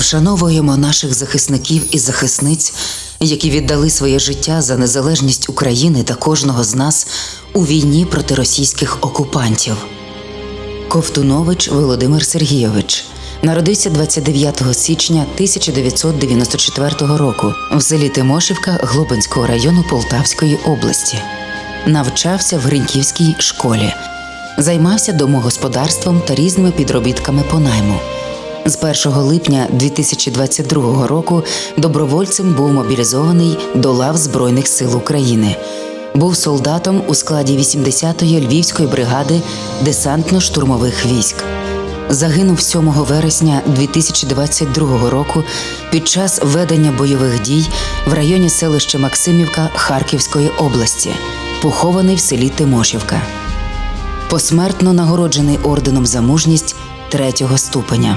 Вшановуємо наших захисників і захисниць, які віддали своє життя за незалежність України та кожного з нас у війні проти російських окупантів. Ковтунович Володимир Сергійович народився 29 січня 1994 року в селі Тимошівка Глобинського району Полтавської області. Навчався в Гриньківській школі, займався домогосподарством та різними підробітками по найму. З 1 липня 2022 року добровольцем був мобілізований до лав Збройних сил України. Був солдатом у складі 80-ї Львівської бригади десантно-штурмових військ. Загинув 7 вересня 2022 року під час ведення бойових дій в районі селища Максимівка Харківської області, похований в селі Тимошівка. Посмертно нагороджений орденом за мужність третього ступеня.